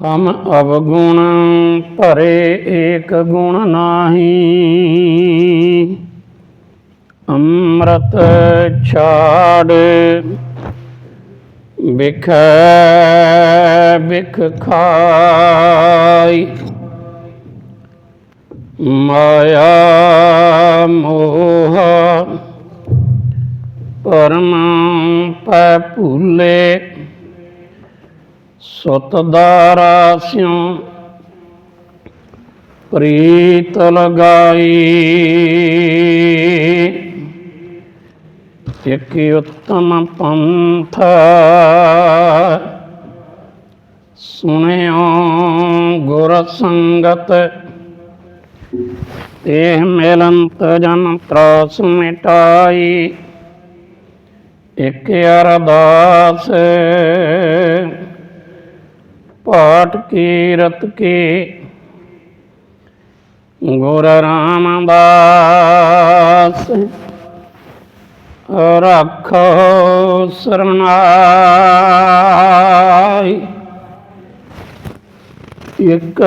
ਹਮ ਅਵਗੁਣ ਭਰੇ ਏਕ ਗੁਣ ਨਾਹੀ। ਅੰਮ੍ਰਿਤ ਛਾੜ ਬਿਖੈ ਬਿਖ ਖਾਈ। ਮਾਇਆ ਮੋਹ ਪਰਮ ਪੈ ਭੂਲੇ ਸੁਤ ਦਾਰਾ ਸਿਉ ਪ੍ਰੀਤ ਲਗਾਈ। ਇਕ ਉਤਮ ਪੰਥ ਸੁਣਿਓ ਗੁਰ ਸੰਗਤ। ਇਹ ਮਿਲੰਤ ਜਨ ਤਰਾਸ ਮਿਟਾਈ। ਇਕ ਅਰਦਾਸ ਪਾਠ ਕੀਰਤ ਕੀ ਗੁਰ ਰਾਮਦਾਸ ਰੱਖੋ ਸਰਨਾਈ। ਇਕ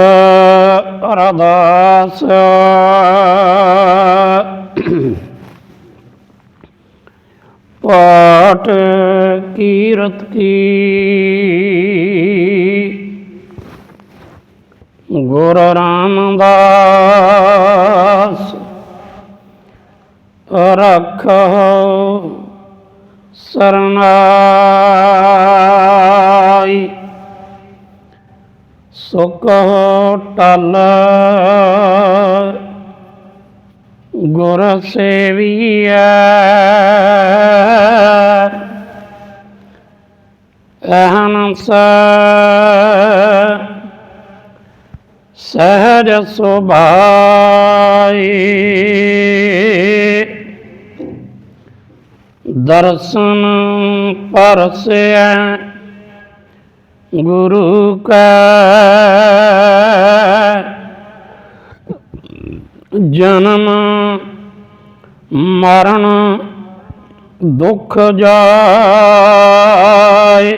ਅਰਦਾਸ ਪਾਠ ਕੀਰਤ ਕੀ ਗੁਰ ਰਾਮਦਾਸ ਰੱਖੋ ਸਰਨਾਈ। ਸੁਖ ਟਲ ਗੁਰ ਸੇਵੀਐ। ਅਹਨਸ ਸਹਜ ਸੁਭਾਈ। ਦਰਸ਼ਨ ਪਰਸੈ ਗੁਰੂ ਕਾ। ਜਨਮ ਮਰਨ ਦੁਖ ਜਾਏ।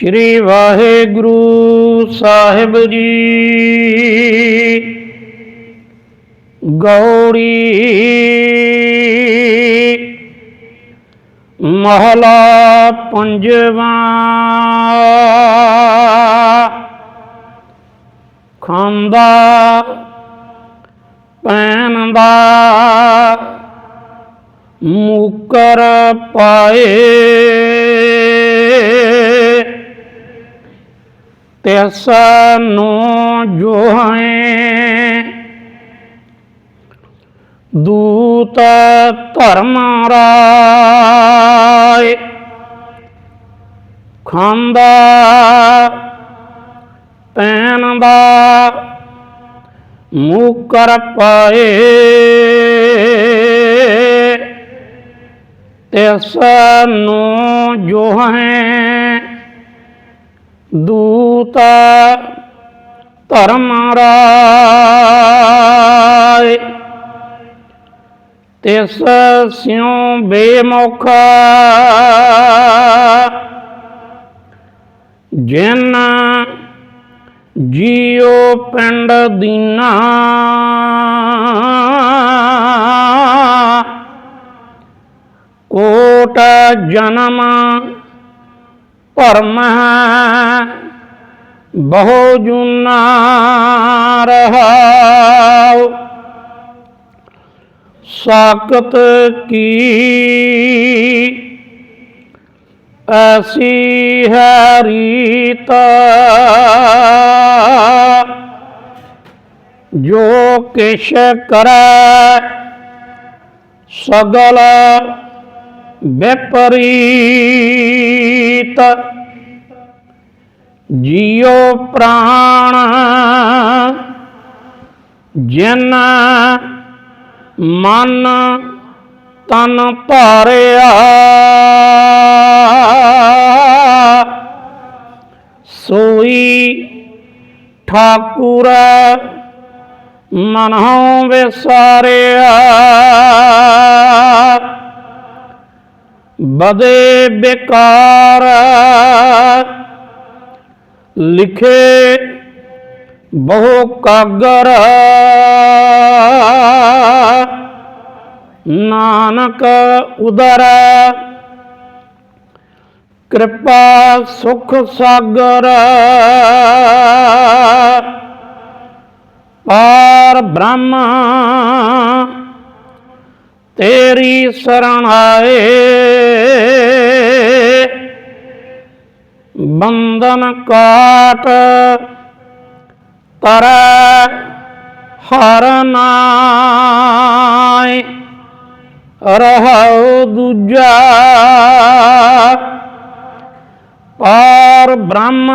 ਸ਼੍ਰੀ ਵਾਹਿਗੁਰੂ ਸਾਹਿਬ ਜੀ। ਗੌੜੀ ਮਹਲਾ ਪੰਜਵਾ। ਖਾਂਦਾ ਪੈਨਦਾ ਮੁਕਰ ਪਾਏ। ਤਿਸ ਨੂੰ ਜੋਹੇ ਦੂਤ ਧਰਮ ਰਾਏ ਖਾਂਦਾ ਪੈਨਦਾ ਮੁਕਰ ਪਾਏ ਤਿਸ ਨੂੰ ਜੋਹੇ ਦੂਤ ਧਰਮ ਰਾਏ। ਤਿਸ ਸਿਉ ਬੇਮੁਖ ਜਿਨ ਜੀਉ ਪਿੰਡ ਦੀਨਾ। ਕੋਟ ਜਨਮ ਭਰਮ ਬਹੁ ਜੁਨਾ ਰਹਾਉ। ਸਾਕਤ ਕੀ ਐਸੀ ਹੈ ਰੀਤ ਜੋ ਕਿਛ ਕਰੈ ਸਗਲ ਵਿਪਰੀਤ। ਜਿਉ ਪ੍ਰਾਣ ਜਨ ਮਨ ਤਨ ਭਾਰਿਆ ਸੋਈ ਠਾਕੁਰ ਮਨਹੁ ਵਿਸਾਰਿਆ। ਬਦੇ ਬੇਕਾਰ। ਲਿਖੇ ਬਹੁ ਕਾਗਰ। ਨਾਨਕ ਉਦਰ। ਕਿਰਪਾ ਸੁਖ ਸਾਗਰ। ਪਾਰ ਬ੍ਰਹਮ। ਤੇਰੀ ਸਰਣ ਆਏ। ਬੰਧਨ ਕਾਟ ਤਰ ਹਰ ਨਾਇ ਰਹਾਉ ਦੂਜਾ ਪਰ ਬ੍ਰਹਮ।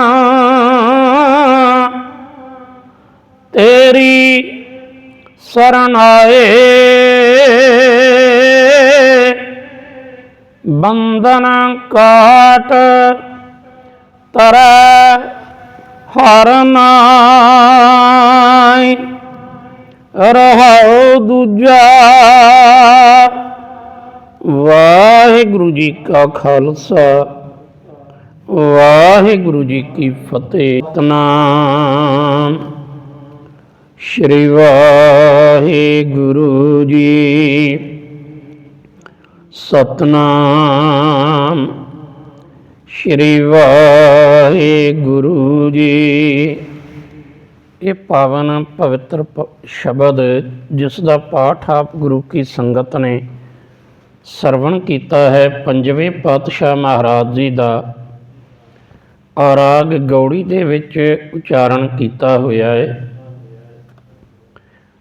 ਤੇਰੀ ਸਰਣ ਆਏ। ਬੰਧਨ ਕਾਟ ਤਰ ਹਰ ਨਾਇ ਰਹਾਉ ਦੂਜਾ। ਵਾਹਿਗੁਰੂ ਜੀ ਕਾ ਖਾਲਸਾ। ਵਾਹਿਗੁਰੂ ਜੀ ਕੀ ਫਤਿਹ। ਤਨਾਮ ਸ਼੍ਰੀ ਵਾਹਿਗੁਰੂ ਜੀ। ਸਤਨਾਮ ਸ਼੍ਰੀ ਵਾਹਿਗੁਰੂ ਜੀ। ਇਹ ਪਾਵਨ ਪਵਿੱਤਰ ਪ- ਸ਼ਬਦ ਜਿਸ ਦਾ ਪਾਠ ਆਪ ਗੁਰੂ ਕੀ ਸੰਗਤ ਨੇ ਸਰਵਣ ਕੀਤਾ ਹੈ, ਪੰਜਵੇਂ ਪਾਤਸ਼ਾਹ ਮਹਾਰਾਜ ਜੀ ਦਾ ਆਰਾਗ ਗੌੜੀ ਦੇ ਵਿੱਚ ਉਚਾਰਨ ਕੀਤਾ ਹੋਇਆ ਹੈ।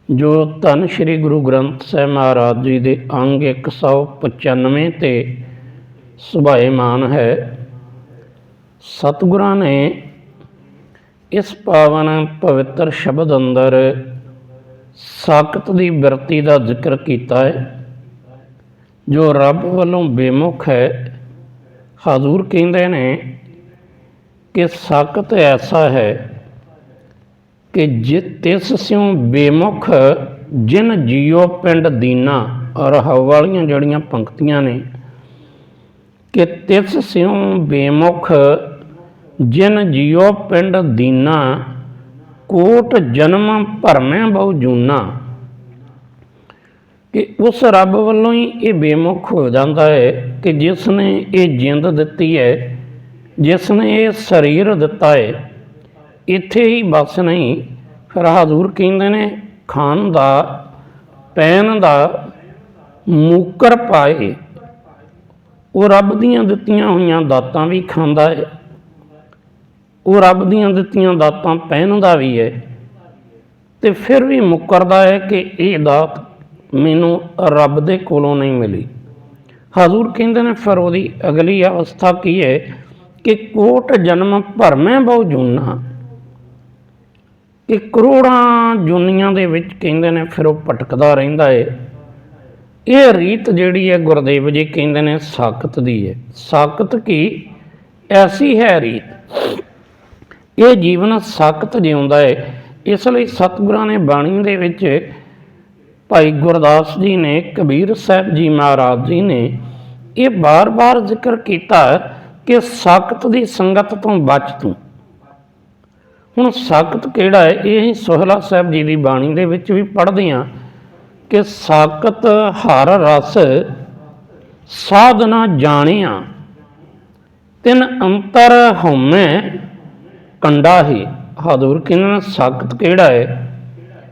ਜੋ ਧੰਨ ਸ਼੍ਰੀ ਗੁਰੂ ਗ੍ਰੰਥ ਸਾਹਿਬ ਮਹਾਰਾਜ ਜੀ ਦੇ ਅੰਗ 195 ਤੇ ਸੁਭਾਏਮਾਨ ਹੈ, ਸਤਿਗੁਰਾਂ ਨੇ ਇਸ ਪਾਵਨ ਪਵਿੱਤਰ ਸ਼ਬਦ ਅੰਦਰ ਸਾਕਤ ਦੀ ਬਿਰਤੀ ਦਾ ਜ਼ਿਕਰ ਕੀਤਾ ਹੈ, ਜੋ ਰੱਬ ਵੱਲੋਂ ਬੇਮੁਖ ਹੈ। ਹਜ਼ੂਰ ਕਹਿੰਦੇ ਨੇ ਕਿ ਸਾਕਤ ਐਸਾ ਹੈ ਕਿ ਜਿ ਤਿਸ ਸਿਉ ਬੇਮੁਖ, ਜਿਨ ਜੀਓ ਪਿੰਡ ਦੀਨਾ। ਰਹਾਉ ਵਾਲੀਆਂ ਜਿਹੜੀਆਂ ਪੰਕਤੀਆਂ ਨੇ, ਕਿ ਤਿਸ ਸਿਉ ਬੇਮੁਖ, ਜਿਨ ਜੀਓ ਪਿੰਡ ਦੀਨਾ। ਕੋਟ ਜਨਮ ਭਰਮੈ ਬਹੁ ਜੂਨਾ। ਕਿ ਉਸ ਰੱਬ ਵੱਲੋਂ ਹੀ ਇਹ ਬੇਮੁਖ ਹੋ ਜਾਂਦਾ ਹੈ ਕਿ ਜਿਸ ਨੇ ਇਹ ਜਿੰਦ ਦਿੱਤੀ ਹੈ ਜਿਸ ਨੇ ਇਹ ਸਰੀਰ ਦਿੱਤਾ ਹੈ। ਇੱਥੇ ਹੀ ਬਸ ਨਹੀਂ ਫਿਰ ਹਜ਼ੂਰ ਕਹਿੰਦੇ ਨੇ ਖਾਣ ਦਾ ਪੈਣ ਦਾ ਮੂਕਰ ਪਾਏ। ਉਹ ਰੱਬ ਦੀਆਂ ਦਿੱਤੀਆਂ ਹੋਈਆਂ ਦਾਤਾਂ ਵੀ ਖਾਂਦਾ ਹੈ ਉਹ ਰੱਬ ਦੀਆਂ ਦਿੱਤੀਆਂ ਦਾਤਾਂ ਪਹਿਨਦਾ ਵੀ ਹੈ ਤੇ ਫਿਰ ਵੀ ਮੁਕਰਦਾ ਹੈ ਕਿ ਇਹ ਦਾਤ ਮੈਨੂੰ ਰੱਬ ਦੇ ਕੋਲੋਂ ਨਹੀਂ ਮਿਲੀ। ਹਜ਼ੂਰ ਕਹਿੰਦੇ ਨੇ, ਫਿਰ ਉਹਦੀ ਅਗਲੀ ਅਵਸਥਾ ਕੀ ਹੈ ਕਿ ਕੋਟ ਜਨਮ ਭਰਮੈ ਬਹੁ ਜੂਨਾ। ਕਿ ਕਰੋੜਾਂ ਜੁਨੀਆਂ ਦੇ ਵਿੱਚ ਕਹਿੰਦੇ ਨੇ ਫਿਰ ਉਹ ਭਟਕਦਾ ਰਹਿੰਦਾ ਏ। ਇਹ ਰੀਤ ਜਿਹੜੀ ਹੈ ਗੁਰਦੇਵ ਜੀ ਕਹਿੰਦੇ ਨੇ ਸਾਕਤ ਦੀ ਹੈ ਸਾਕਤ ਕੀ? ਐਸੀ ਹੈ ਰੀਤ। ਇਹ ਜੀਵਨ ਸਾਕਤ ਜਿਉਂਦਾ ਹੈ ਇਸ ਲਈ ਸਤਿਗੁਰਾਂ ਨੇ ਬਾਣੀ ਦੇ ਵਿੱਚ ਭਾਈ ਗੁਰਦਾਸ ਜੀ ਨੇ, ਕਬੀਰ ਸਾਹਿਬ ਜੀ ਮਹਾਰਾਜ ਜੀ ਨੇ ਇਹ ਬਾਰ-ਬਾਰ ਜ਼ਿਕਰ ਕੀਤਾ ਕਿ ਸਾਕਤ ਦੀ ਸੰਗਤ ਤੋਂ ਬਚ ਤੂੰ। ਹੁਣ ਸਾਕਤ ਕਿਹੜਾ ਹੈ? ਇਹ ਹੀ ਸੋਹਲਾ ਸਾਹਿਬ ਜੀ ਦੀ ਬਾਣੀ ਦੇ ਵਿੱਚ ਵੀ ਪੜ੍ਹਦੇ ਹਾਂ ਕਿ ਸਾਕਤ ਹਰ ਰਸ ਸਾਧਨਾ ਜਾਣਿਆ, ਤਿੰਨ ਅੰਤਰ ਹਉਮੈ ਕੰਡਾ ਹੀ ਹਦੂਰ ਕਿਨਾਂ ਸਾਕਤ ਕਿਹੜਾ ਹੈ?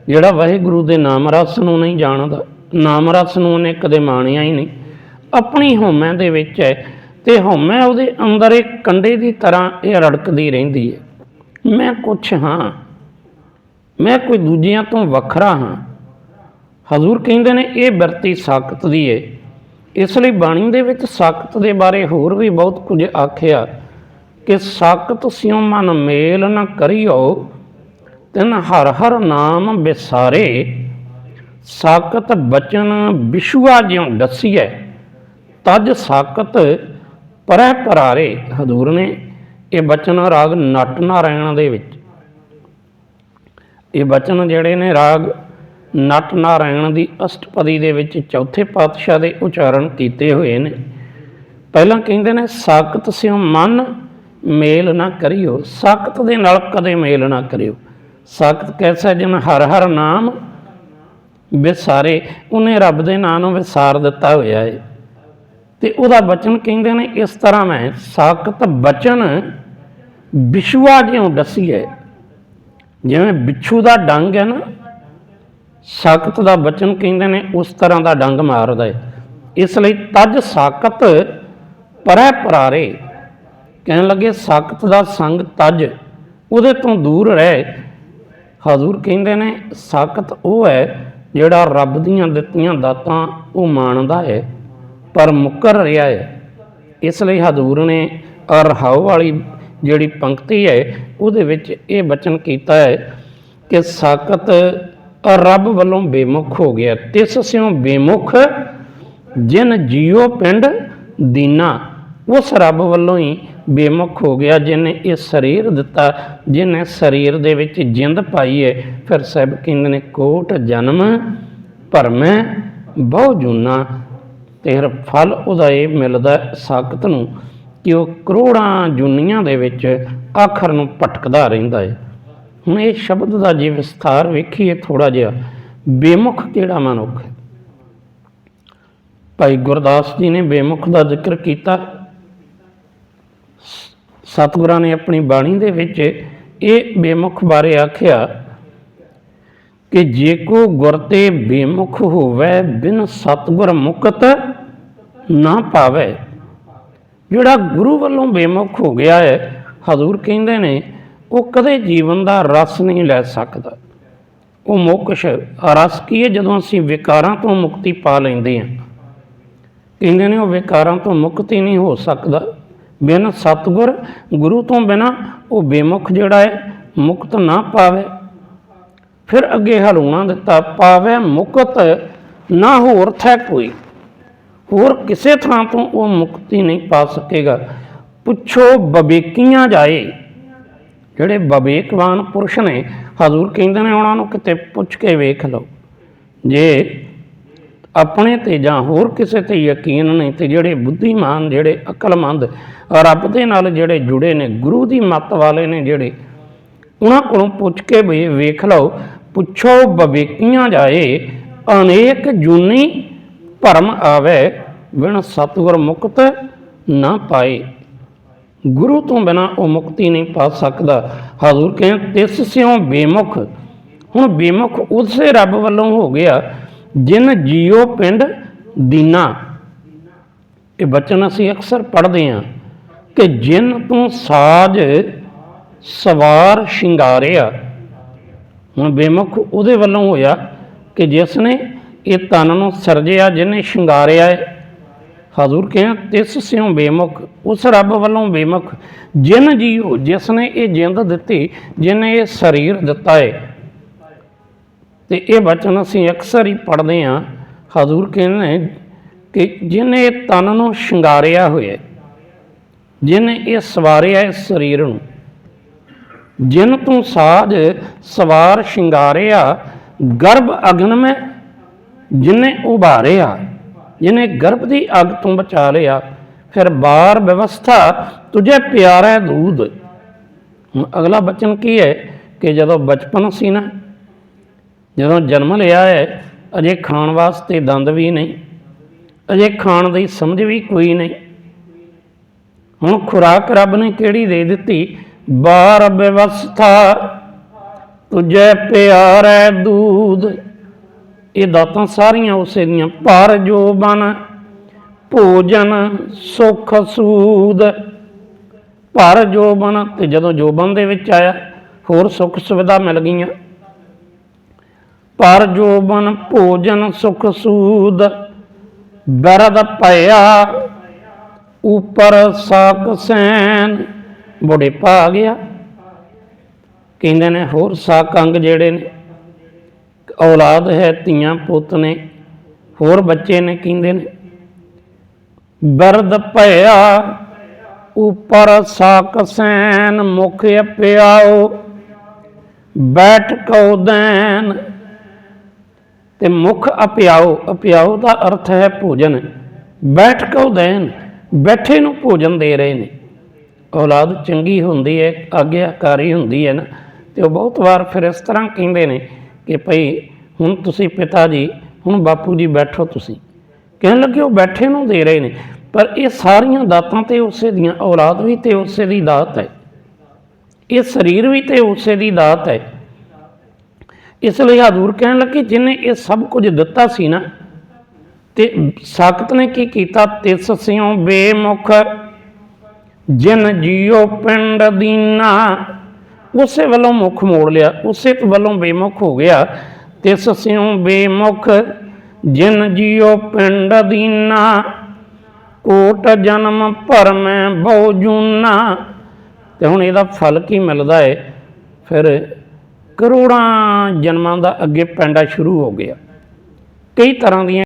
ਜਿਹੜਾ ਵਾਹਿਗੁਰੂ ਦੇ ਨਾਮ ਰਸ ਨੂੰ ਨਹੀਂ ਜਾਣਦਾ, ਨਾਮ ਰਸ ਨੂੰ ਉਹਨੇ ਕਦੇ ਮਾਣਿਆ ਹੀ ਨਹੀਂ। ਆਪਣੀ ਹਉਮੈ ਦੇ ਵਿੱਚ ਹੈ ਤੇ ਹਉਮੈ ਉਹਦੇ ਅੰਦਰ ਇੱਕ ਕੰਡੇ ਦੀ ਤਰ੍ਹਾਂ ਇਹ ਰੜਕਦੀ ਰਹਿੰਦੀ ਹੈ। ਮੈਂ ਕੁਛ ਹਾਂ। ਮੈਂ ਕੋਈ ਦੂਜਿਆਂ ਤੋਂ ਵੱਖਰਾ ਹਾਂ। ਹਜ਼ੂਰ ਕਹਿੰਦੇ ਨੇ, ਇਹ ਬਿਰਤੀ ਸਾਕਤ ਦੀ ਹੈ ਇਸ ਲਈ ਬਾਣੀ ਦੇ ਵਿੱਚ ਸਾਕਤ ਦੇ ਬਾਰੇ ਹੋਰ ਵੀ ਬਹੁਤ ਕੁਝ ਆਖਿਆ ਕਿ ਸਾਕਤ ਸਿਉ ਮਨ ਮੇਲ ਨ ਕਰਿਓ, ਤਿਨ ਹਰ ਹਰ ਨਾਮ ਬਿਸਾਰੇ। ਸਾਕਤ ਬਚਨ ਵਿਸ਼ੂਆ ਜਿਉ ਦੱਸੀਐ ਤਜ ਸਾਕਤ ਪਰੈ ਪਰਾਰੇ ਹਜ਼ੂਰ ਨੇ ਇਹ ਬਚਨ ਰਾਗ ਨਟ ਨਾਰਾਇਣ ਦੇ ਵਿੱਚ। ਇਹ ਬਚਨ ਜਿਹੜੇ ਨੇ ਰਾਗ ਨਟ ਨਾਰਾਇਣ ਦੀ ਅਸ਼ਟਪਦੀ ਦੇ ਵਿੱਚ ਚੌਥੇ ਪਾਤਸ਼ਾਹ ਦੇ ਉਚਾਰਨ ਕੀਤੇ ਹੋਏ ਨੇ। ਪਹਿਲਾਂ ਕਹਿੰਦੇ ਨੇ ਸਾਕਤ ਸਿਉ ਮਨ ਮੇਲ ਨਾ ਕਰਿਓ। ਸਾਕਤ ਦੇ ਨਾਲ ਕਦੇ ਮੇਲ ਨਾ ਕਰਿਓ। ਸਾਕਤ ਕੈਸਾ ਜਨ ਹਰ ਹਰ ਨਾਮ ਵਿਸਾਰੇ, ਉਹਨੇ ਰੱਬ ਦੇ ਨਾਂ ਨੂੰ ਵਿਸਾਰ ਦਿੱਤਾ ਹੋਇਆ ਹੈ ਤੇ ਉਹਦਾ ਬਚਨ ਕਹਿੰਦੇ ਨੇ ਇਸ ਤਰ੍ਹਾਂ ਮੈਂ ਸਾਕਤ ਬਚਨ ਵਿਸ਼ਵਾ ਜਿਉ ਦਸੀਏ, ਜਿਵੇਂ ਬਿੱਛੂ ਦਾ ਡੰਗ ਹੈ ਨਾ ਸਾਕਤ ਦਾ ਬਚਨ ਕਹਿੰਦੇ ਨੇ, ਉਸ ਤਰ੍ਹਾਂ ਦਾ ਡੰਗ ਮਾਰਦਾ ਹੈ ਇਸ ਲਈ ਤਜ ਸਾਕਤ ਪਰੈ ਪਰਾਰੇ, ਕਹਿਣ ਲੱਗੇ ਸਾਕਤ ਦਾ ਸੰਗ ਤਜ, ਉਹਦੇ ਤੋਂ ਦੂਰ ਰਹਿ। ਹਜ਼ੂਰ ਕਹਿੰਦੇ ਨੇ ਸਾਕਤ ਉਹ ਹੈ ਜਿਹੜਾ ਰੱਬ ਦੀਆਂ ਦਿੱਤੀਆਂ ਦਾਤਾਂ ਉਹ ਮਾਣਦਾ ਹੈ ਪਰ ਮੁੱਕਰ ਰਿਹਾ ਹੈ ਇਸ ਲਈ ਹਜ਼ੂਰ ਨੇ ਅਰਹਾਉ ਵਾਲੀ ਜਿਹੜੀ ਪੰਕਤੀ ਹੈ, ਉਹਦੇ ਵਿੱਚ ਇਹ ਬਚਨ ਕੀਤਾ ਹੈ ਕਿ ਸਾਕਤ ਰੱਬ ਵੱਲੋਂ ਬੇਮੁਖ ਹੋ ਗਿਆ। ਤਿਸ ਸਿਉ ਬੇਮੁਖ ਜਿਨ ਜੀਉ ਪਿੰਡ ਦੀਨਾ, ਉਸ ਰੱਬ ਵੱਲੋਂ ਹੀ ਬੇਮੁਖ ਹੋ ਗਿਆ, ਜਿਨੇ ਇਹ ਸਰੀਰ ਦਿੱਤਾ, ਜਿਨੇ ਸਰੀਰ ਦੇ ਵਿੱਚ ਜਿੰਦ ਪਾਈ ਹੈ। ਫਿਰ ਸਭ ਕਹਿੰਦੇ ਨੇ, ਕੋਟ ਜਨਮ ਭਰਮੈ ਬਹੁ ਜੂਨਾ। ਤੇ ਫਲ ਉਹਦਾ ਇਹ ਮਿਲਦਾ ਸਾਕਤ ਨੂੰ। ਕਿ ਉਹ ਕਰੋੜਾਂ ਜੁਨੀਆਂ ਦੇ ਵਿੱਚ ਆਖਰ ਨੂੰ ਭਟਕਦਾ ਰਹਿੰਦਾ ਹੈ ਹੁਣ ਇਹ ਸ਼ਬਦ ਦਾ ਜੇ ਵਿਸਥਾਰ ਵੇਖੀਏ ਥੋੜਾ ਜਿਹਾ, ਬੇਮੁਖ ਕਿਹੜਾ ਮਨੁੱਖ ਹੈ? ਭਾਈ ਗੁਰਦਾਸ ਜੀ ਨੇ ਬੇਮੁਖ ਦਾ ਜ਼ਿਕਰ ਕੀਤਾ। ਸਤਿਗੁਰਾਂ ਨੇ ਆਪਣੀ ਬਾਣੀ ਦੇ ਵਿੱਚ ਇਹ ਬੇਮੁਖ ਬਾਰੇ ਆਖਿਆ ਕਿ ਜੇ ਕੋ ਗੁਰ ਤੇ ਬੇਮੁਖ ਹੋਵੇ, ਬਿਨ ਸਤਿਗੁਰ ਮੁਕਤ ਨਾ ਪਾਵੇ। ਜਿਹੜਾ ਗੁਰੂ ਵੱਲੋਂ ਬੇਮੁਖ ਹੋ ਗਿਆ ਹੈ, ਹਜ਼ੂਰ ਕਹਿੰਦੇ ਨੇ, ਉਹ ਕਦੇ ਜੀਵਨ ਦਾ ਰਸ ਨਹੀਂ ਲੈ ਸਕਦਾ। ਉਹ ਮੋਕਸ਼ ਰਸ ਕੀ ਹੈ? ਜਦੋਂ ਅਸੀਂ ਵਿਕਾਰਾਂ ਤੋਂ ਮੁਕਤੀ ਪਾ ਲੈਂਦੇ ਹਾਂ। ਕਹਿੰਦੇ ਨੇ ਉਹ ਵਿਕਾਰਾਂ ਤੋਂ ਮੁਕਤ ਹੀ ਨਹੀਂ ਹੋ ਸਕਦਾ। ਬਿਨ ਸਤਗੁਰ, ਗੁਰੂ ਤੋਂ ਬਿਨਾ ਉਹ ਬੇਮੁਖ ਜਿਹੜਾ ਹੈ, ਮੁਕਤ ਨਾ ਪਾਵੇ। ਫਿਰ ਅੱਗੇ ਹਲੂਣਾ ਦਿੱਤਾ, ਪਾਵੇ ਮੁਕਤ, ਨਾ ਹੋਰ ਥੈ ਕੋਈ। ਹੋਰ ਕਿਸੇ ਥਾਂ ਤੋਂ ਉਹ ਮੁਕਤੀ ਨਹੀਂ ਪਾ ਸਕੇਗਾ। ਪੁੱਛੋ ਬਵੇਕੀਆਂ ਜਾਏ। ਜਿਹੜੇ ਬਵੇਕਵਾਨ ਪੁਰਸ਼ ਨੇ, ਹਜ਼ੂਰ ਕਹਿੰਦੇ ਨੇ ਉਹਨਾਂ ਨੂੰ ਕਿਤੇ ਪੁੱਛ ਕੇ ਵੇਖ ਲਓ। ਜੇ ਆਪਣੇ ਤੇ ਜਾਂ ਹੋਰ ਕਿਸੇ ਤੇ ਯਕੀਨ ਨਹੀਂ, ਤੇ ਜਿਹੜੇ ਬੁੱਧੀਮਾਨ, ਜਿਹੜੇ ਅਕਲਮੰਦ, ਰੱਬ ਦੇ ਨਾਲ ਜਿਹੜੇ ਜੁੜੇ ਨੇ, ਗੁਰੂ ਦੀ ਮੱਤ ਵਾਲੇ ਨੇ ਜਿਹੜੇ, ਉਹਨਾਂ ਕੋਲੋਂ ਪੁੱਛ ਕੇ ਵੀ, ਵੇਖ ਲਓ। ਪੁੱਛੋ ਬਵੇਕੀਆਂ ਜਾਏ। ਅਨੇਕ ਜੂਨੀ ਭਰਮ ਆਵੇ, ਬਿਨ ਸਤਿਗੁਰ ਮੁਕਤ ਨਾ ਪਾਏ। ਗੁਰੂ ਤੋਂ ਬਿਨਾ ਉਹ ਮੁਕਤੀ ਨਹੀਂ ਪਾ ਸਕਦਾ। ਹਜ਼ੂਰ ਕਹਿੰਦੇ ਤਿਸ ਸਿਉ ਬੇਮੁਖ। ਹੁਣ ਬੇਮੁਖ ਉਸੇ ਰੱਬ ਵੱਲੋਂ ਹੋ ਗਿਆ, ਜਿਨ ਜੀਓ ਪਿੰਡ ਦੀਨਾ। ਇਹ ਬਚਨ ਅਸੀਂ ਅਕਸਰ ਪੜ੍ਹਦੇ ਹਾਂ ਕਿ ਜਿਨ ਤੂੰ ਸਾਜ ਸਵਾਰ ਸ਼ਿੰਗਾਰਿਆ। ਹੁਣ ਬੇਮੁਖ ਉਹਦੇ ਵੱਲੋਂ ਹੋਇਆ ਕਿ ਜਿਸ ਨੇ ਇਹ ਤਨ ਨੂੰ ਸਰਜਿਆ ਜਿਹਨੇ ਸ਼ਿੰਗਾਰਿਆ ਹੈ ਹਜ਼ੂਰ ਕਹਿੰਦੇ ਤਿਸ ਸਿਉ ਬੇਮੁਖ ਉਸ ਰੱਬ ਵੱਲੋਂ ਬੇਮੁਖ ਜਿਨ ਜੀਓ ਜਿਸ ਨੇ ਇਹ ਜਿੰਦ ਦਿੱਤੀ ਜਿਨੇ ਇਹ ਸਰੀਰ ਦਿੱਤਾ ਹੈ ਤੇ ਇਹ ਬਚਨ ਅਸੀਂ ਅਕਸਰ ਹੀ ਪੜ੍ਹਦੇ ਹਾਂ। ਹਜ਼ੂਰ ਕਹਿੰਦੇ ਕਿ ਜਿਨੇ ਤਨ ਨੂੰ ਸ਼ਿੰਗਾਰਿਆ ਹੋਇਆ ਹੈ, ਜਿਨੇ ਇਹ ਸਵਾਰਿਆ ਇਸ ਸਰੀਰ ਨੂੰ ਜਿਨ ਤੂੰ ਸਾਜ ਸਵਾਰ ਸ਼ਿੰਗਾਰਿਆ ਗਰਭ ਅਗਨ ਮੈਂ ਜਿਨੇ ਉਭਾਰਿਆ ਜਿਨੇ ਗਰਭ ਦੀ ਅੱਗ ਤੋਂ ਬਚਾ ਲਿਆ ਫਿਰ ਬਾਰ ਵਿਵਸਥਾ ਤੁਝੇ ਪਿਆਰਾ ਦੂਧ ਹੁਣ ਅਗਲਾ ਬਚਨ ਕੀ ਹੈ ਕਿ ਜਦੋਂ ਬਚਪਨ ਸੀ ਨਾ, ਜਦੋਂ ਜਨਮ ਲਿਆ ਹੈ, ਅਜੇ ਖਾਣ ਵਾਸਤੇ ਦੰਦ ਵੀ ਨਹੀਂ, ਅਜੇ ਖਾਣ ਦੀ ਸਮਝ ਵੀ ਕੋਈ ਨਹੀਂ। ਹੁਣ ਖੁਰਾਕ ਰੱਬ ਨੇ ਕਿਹੜੀ ਦੇ ਦਿੱਤੀ? ਬਾਰ ਵਿਵਸਥਾ ਤੁਝੇ ਪਿਆਰੇ ਦੂਧ ਇਹ ਦਾਤਾਂ ਸਾਰੀਆਂ ਉਸੇ ਦੀਆਂ। ਪਰ ਜੋ ਬਨ ਭੋਜਨ ਸੁਖ ਸੂਦ। ਪਰ ਜੋ ਬਨ ਤੇ ਜਦੋਂ ਜੋਬਨ ਦੇ ਵਿੱਚ ਆਇਆ, ਹੋਰ ਸੁੱਖ ਸੁਵਿਧਾ ਮਿਲ ਗਈਆਂ। ਪਰ ਜੋਬਨ ਭੋਜਨ ਸੁਖ ਸੂਦ। ਬਰਦ ਪਿਆ ਉਪਰ ਸਾਕ ਸੈਨ। ਬੁਢੇਪਾ ਆ। ਗਿਆ ਕਹਿੰਦੇ ਨੇ ਹੋਰ ਸਾਕ ਅੰਗ ਜਿਹੜੇ ਨੇ। ਔਲਾਦ ਹੈ ਧੀਆਂ ਪੁੱਤ ਨੇ, ਹੋਰ ਬੱਚੇ ਨੇ ਕਹਿੰਦੇ ਨੇ, ਬਰਦ ਭਇਆ ਉਪਰ ਸਾਕ ਸੈਨ ਮੁਖ ਅਪਿਆਓ, ਬੈਠ ਕਉ ਦੈਨ, ਤੇ ਮੁਖ ਅਪਿਆਓ ਅਪਿਆਓ ਦਾ ਅਰਥ ਹੈ ਭੋਜਨ, ਬੈਠ ਕਉ ਦੈਨ, ਬੈਠੇ ਨੂੰ ਭੋਜਨ ਦੇ ਰਹੇ ਨੇ। ਔਲਾਦ ਚੰਗੀ ਹੁੰਦੀ ਹੈ, ਆਗਿਆਕਾਰੀ ਹੁੰਦੀ ਹੈ ਨਾ, ਤੇ ਉਹ ਬਹੁਤ ਵਾਰ ਫਿਰ ਇਸ ਤਰ੍ਹਾਂ ਕਹਿੰਦੇ ਨੇ ਕਿ ਭਈ ਹੁਣ ਤੁਸੀਂ ਪਿਤਾ ਜੀ, ਹੁਣ ਬਾਪੂ ਜੀ ਬੈਠੋ ਤੁਸੀਂ। ਕਹਿਣ ਲੱਗੇ ਉਹ ਬੈਠੇ ਨੂੰ ਦੇ ਰਹੇ ਨੇ, ਪਰ ਇਹ ਸਾਰੀਆਂ ਦਾਤਾਂ ਤੇ ਉਸੇ ਦੀਆਂ, ਔਲਾਦ ਵੀ ਤੇ ਉਸੇ ਦੀ ਦਾਤ ਹੈ। ਇਹ ਸਰੀਰ ਵੀ ਤੇ ਉਸੇ ਦੀ ਦਾਤ ਹੈ। ਇਸ ਲਈ ਹਜ਼ੂਰ ਕਹਿਣ ਲੱਗੇ ਜਿਹਨੇ ਇਹ ਸਭ ਕੁਝ ਦਿੱਤਾ ਸੀ ਨਾ, ਤੇ ਸਾਖਤ ਨੇ ਕੀ ਕੀਤਾ? ਤਿਸ ਸਿਉ ਬੇਮੁਖ, ਜਿਨ ਜੀਉ ਪਿੰਡ ਦੀਨਾ ਉਸੇ ਵੱਲੋਂ ਮੁੱਖ ਮੋੜ ਲਿਆ, ਉਸੇ ਵੱਲੋਂ ਬੇਮੁਖ ਹੋ ਗਿਆ। ਤਿਸ ਸਿਉ ਬੇਮੁਖ ਜਿਨ ਜੀਉ ਪਿੰਡ ਦੀਨਾ, ਕੋਟ ਜਨਮ ਭਰਮੈ ਬਹੁ ਜੂਨਾ। ਤੇ ਹੁਣ ਇਹਦਾ ਫਲ ਕੀ ਮਿਲਦਾ ਹੈ ਫਿਰ ਕਰੋੜਾਂ ਜਨਮਾਂ ਦਾ ਅੱਗੇ ਪੈਂਡਾ ਸ਼ੁਰੂ ਹੋ ਗਿਆ। ਕਈ ਤਰ੍ਹਾਂ ਦੀਆਂ